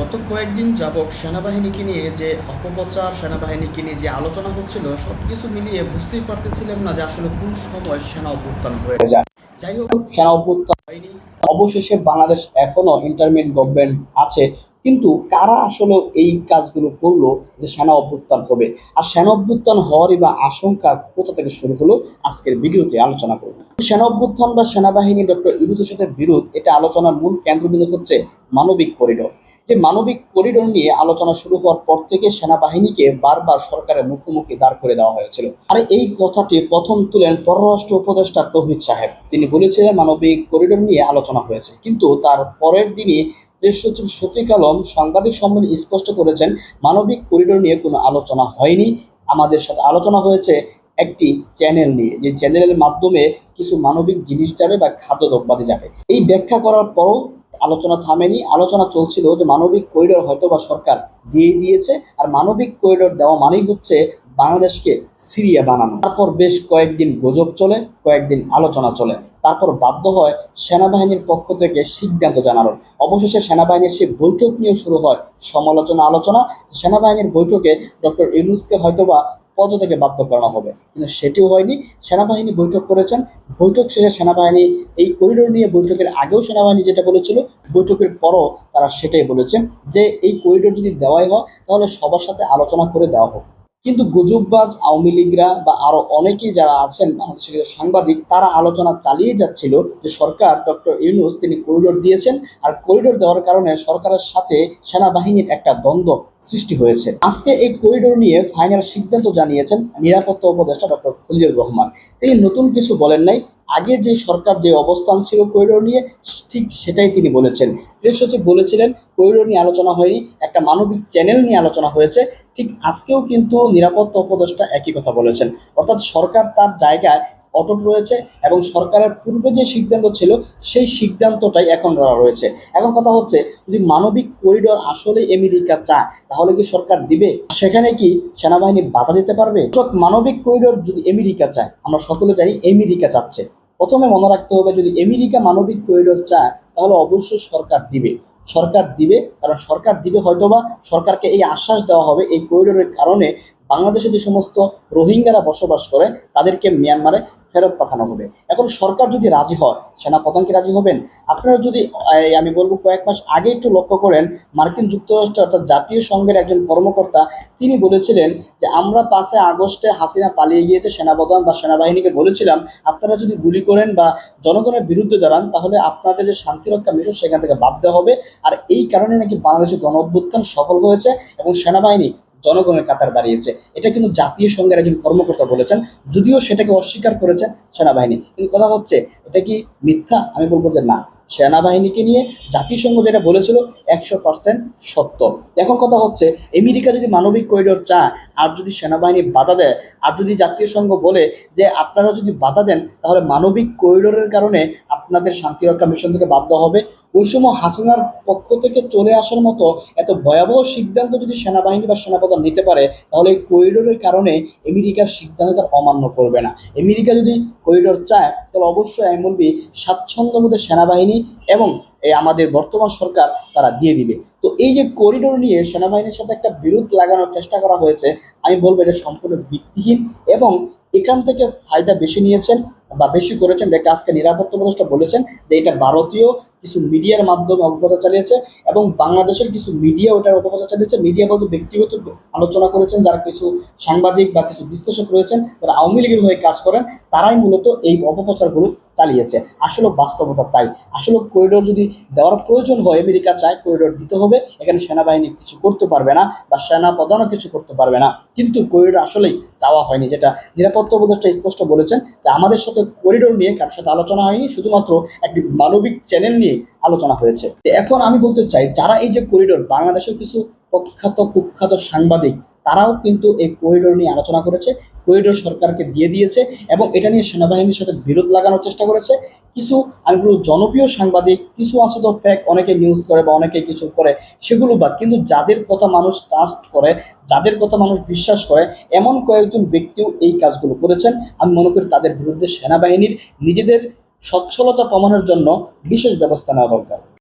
গত কয়েকদিন যাবৎ সেনাবাহিনীকে নিয়ে যে অপপ্রচার সেনাবাহিনীকে নিয়ে যে আলোচনা হচ্ছিল সব কিছু মিলিয়ে বুঝতেই পারতেছিলাম না যে আসলে কোন সময় সেনা অভ্যুত্থান হয়ে হয়ে যায় যাই হোক সেনা অভ্যুত্থান হয়নি। অবশেষে বাংলাদেশ এখনও ইন্টারমিডিয়েট গভর্নমেন্ট আছে। কিন্তু কারা আসলে এই কাজগুলো করল যে সেনা অভ্যুত্থান হবে? আর সেনা অভ্যুত্থান হওয়ারই বা আশঙ্কা কোথা থেকে শুরু হলো? আজকের ভিডিওতে আলোচনা করব। সেনা অভ্যুত্থান বা সেনাবাহিনী ডক্টর ইউনুসের সাথে বিরোধ, এটা আলোচনার মূল কেন্দ্রবিন্দু হচ্ছে মানবিক করিডোর। যে মানবিক করিডোর নিয়ে আলোচনা শুরু হওয়ার পর থেকে সেনাবাহিনীকে বারবার সরকারের মুখোমুখি দাঁড় করে দেওয়া হয়েছিল। আর এই কথাটি প্রথম তুলেন পররাষ্ট্র উপদেষ্টা তৌহিদ সাহেব। তিনি বলেছিলেন, মানবিক করিডোর নিয়ে আলোচনা হয়েছে, কিন্তু তার পরের দিনই প্রেস সচিব শফিক আলম সাংবাদিক সম্মেলনে স্পষ্ট করেছেন, মানবিক করিডোর নিয়ে কোনো আলোচনা হয়নি। আমাদের সাথে আলোচনা হয়েছে একটি চ্যানেল নিয়ে। যে চ্যানেলের মাধ্যমে কিছু মানবিক জিনিস যাবে বা খাদ্যদ্রব্যাদি যাবে। এই ব্যাখ্যা করার পরও আলোচনা থামেনি। আলোচনা চলছিল যে মানবিক করিডোর হয়তো বা সরকার দিয়ে দিয়েছে। আর মানবিক করিডোর দেওয়া মানেই হচ্ছে বাংলাদেশকে সিরিয়া বানানো। তারপর বেশ কয়েকদিন গুজব চলে, কয়েকদিন আলোচনা চলে। তারপর বাধ্য হয় সেনাবাহিনীর পক্ষ থেকে সিদ্ধান্ত জানানো অবশেষে সেনাবাহিনীর সেই বৈঠক নিয়ে শুরু হয় সমালোচনা আলোচনা। সেনাবাহিনীর বৈঠকে ডক্টর ইউনুসকে হয়তোবা পদ থেকে বাধ্য করানো হবে, কিন্তু সেটিও হয়নি। সেনাবাহিনী বৈঠক করেছেন। বৈঠক শেষে সেনাবাহিনী এই করিডোর নিয়ে বৈঠকের আগেও সেনাবাহিনী যেটা বলেছিল, বৈঠকের পরও তারা সেটাই বলেছেন যে এই করিডোর যদি দেওয়াই হয়, তাহলে সবার সাথে আলোচনা করে দেওয়া হোক। কিন্তু গুজববাজ আওয়ামী লীগরা বা আরও অনেকেই যারা আছেন বাংলাদেশের সাংবাদিক, তারা আলোচনা চালিয়ে যাচ্ছিল যে সরকার ডক্টর ইউনুস তিনি করিডোর দিয়েছেন আর করিডোর দেওয়ার কারণে সরকারের সাথে সেনাবাহিনীর একটা দ্বন্দ্ব সৃষ্টি হয়েছে। আজকে এই করিডোর নিয়ে ফাইনাল সিদ্ধান্ত জানিয়েছেন নিরাপত্তা উপদেষ্টা ডক্টর খলিউর রহমান। তিনি নতুন কিছু বলেন নাই আগে যে সরকার যে অবস্থান ছিল করিডোর নিয়ে, ঠিক সেটাই তিনি বলেছেন। প্রেস সচিব বলেছিলেন করিডোর নিয়ে আলোচনা হয়নি, একটা মানবিক চ্যানেল নিয়ে আলোচনা হয়েছে, ঠিক আজকেও কিন্তু নিরাপত্তা উপদেষ্টা একই কথা বলেছেন। অর্থাৎ সরকার তার জায়গায় অটুট রয়েছে এবং সরকারের পূর্বে যে সিদ্ধান্ত ছিল, সেই সিদ্ধান্তটাই এখন রয়েছে। এখন কথা হচ্ছে, যদি মানবিক করিডোর আসলে আমেরিকা চায়, তাহলে কি সরকার দিবে? সেখানে কি সেনাবাহিনী বাধা দিতে পারবে? মানবিক করিডোর যদি আমেরিকা চায়, আমরা সকলে জানি আমেরিকা চাচ্ছে প্রথমে মনে রাখতে হবে, যদি আমেরিকা মানবিক করিডোর চায়, তাহলে অবশ্যই সরকার দিবে। সরকার দিবে, কারণ সরকার দিবে হয়তোবা, সরকারকে এই আশ্বাস দেওয়া হবে এই করিডোরের কারণে বাংলাদেশে যে সমস্ত রোহিঙ্গারা বসবাস করে, তাদেরকে মিয়ানমারে ফেরত পাঠানো হবে। এখন সরকার যদি রাজি হয় সেনাপ্রধান কি রাজি হবেন? আপনারা যদি আমি বলব কয়েক মাস আগে একটু লক্ষ্য করেন, মার্কিন যুক্তরাষ্ট্র অর্থাৎ জাতীয় সংঘের একজন কর্মকর্তা, তিনি বলেছিলেন যে, আমরা পাঁচে আগস্টে হাসিনা পালিয়ে গিয়েছে, সেনাপ্রধান বা সেনাবাহিনীকে বলেছিলাম, আপনারা যদি গুলি করেন বা জনগণের বিরুদ্ধে দাঁড়ান, তাহলে আপনাদের যে শান্তিরক্ষা মিশন সেখান থেকে বাদ দেওয়া হবে। আর এই কারণে নাকি বাংলাদেশের গণ অভ্যুত্থান সফল হয়েছে এবং সেনাবাহিনী জনগণের কাতার দাঁড়িয়েছে। এটা কিন্তু জাতীয় সংঘের একজন কর্মকর্তা বলেছেন, যদিও সেটাকে অস্বীকার করেছেন সেনাবাহিনী। কিন্তু কথা হচ্ছে, এটা কি মিথ্যা? আমি বলব যে না। সেনাবাহিনীকে নিয়ে জাতিসংঘ যেটা বলেছিল, একশো পার্সেন্ট সত্য। এখন কথা হচ্ছে, আমেরিকা যদি মানবিক করিডোর চায়, আর যদি সেনাবাহিনী বাধা দেয়, আর যদি জাতীয় সংঘ বলে যে আপনারা যদি বাধা দেন, তাহলে মানবিক করিডোরের কারণে আপনাদের শান্তিরক্ষা মিশন থেকে বাধ্য হবে। ওই সময় হাসিনার পক্ষ থেকে চলে আসার মতো এত ভয়াবহ সিদ্ধান্ত যদি সেনাবাহিনী বা সেনাপ্রধান নিতে পারে, তাহলে এই করিডোরের কারণে আমেরিকার সিদ্ধান্ত তার অমান্য করবে না। আমেরিকা যদি করিডোর চায়, তাহলে অবশ্যই আমি বলবি স্বাচ্ছন্দ্য মধ্যে সেনাবাহিনী এবং এই আমাদের বর্তমান সরকার তারা দিয়ে দিবে। তো এই যে করিডোর নিয়ে সেনাবাহিনীর সাথে একটা বিরোধ লাগানোর চেষ্টা করা হয়েছে, আমি বলব এটা সম্পূর্ণ ভিত্তিহীন এবং এখান থেকে ফায়দা বেশি নিয়েছেন। বা বেশি করেছেন যেটা আজকে নিরাপত্তা উপদেষ্টা বলেছেন যে এটা ভারতীয় কিছু মিডিয়ার মাধ্যমে অপপ্রচার চালিয়েছে এবং বাংলাদেশের কিছু মিডিয়া ওটার অপপ্রচার চালিয়েছে। মিডিয়া বলতে ব্যক্তিগত আলোচনা করেছেন, যারা কিছু সাংবাদিক বা কিছু বিশ্লেষক রয়েছেন, যারা আওয়ামী লীগের হয়ে কাজ করেন, তারাই মূলত এই অপপ্রচারগুলো চালিয়েছে। আসলে বাস্তবতা তাই। আসলে করিডোর যদি দেওয়ার প্রয়োজন হয়, আমেরিকা চায় করিডোর দিতে হবে। এখানে সেনাবাহিনী কিছু করতে পারবে না বা সেনা প্রধানও কিছু করতে পারবে না। কিন্তু করিডোর আসলেই চাওয়া হয়নি, যেটা নিরাপত্তা উপদেষ্টা স্পষ্ট বলেছেন যে আমাদের সাথে করিডোর নিয়ে কারোর সাথে আলোচনা হয়নি। শুধুমাত্র একটি মানবিক চ্যানেল নিয়ে আলোচনা হয়েছে। এখন আমি বলতে চাই, যারা এই যে করিডোর বাংলাদেশের কিছু প্রখ্যাত কুখ্যাত সাংবাদিক, তারাও কিন্তু এই করিডোর নিয়ে আলোচনা করেছে করিডোর সরকারকে দিয়ে দিয়েছে এবং এটা নিয়ে সেনাবাহিনীর সাথে বিরোধ লাগানোর চেষ্টা করেছে। কিছু, আমি জনপ্রিয় সাংবাদিক, কিছু আছে তো ফ্যাক অনেকে নিউজ করে বা অনেকে কিছু করে, সেগুলো বাদ। কিন্তু যাদের কথা মানুষ ট্রাস্ট করে, যাদের কথা মানুষ বিশ্বাস করে, এমন কয়েকজন ব্যক্তিও এই কাজগুলো করেছেন। আমি মনে করি তাদের বিরুদ্ধে সেনাবাহিনীর নিজেদের সচ্ছলতা প্রমাণের জন্য বিশেষ ব্যবস্থা নেওয়া দরকার।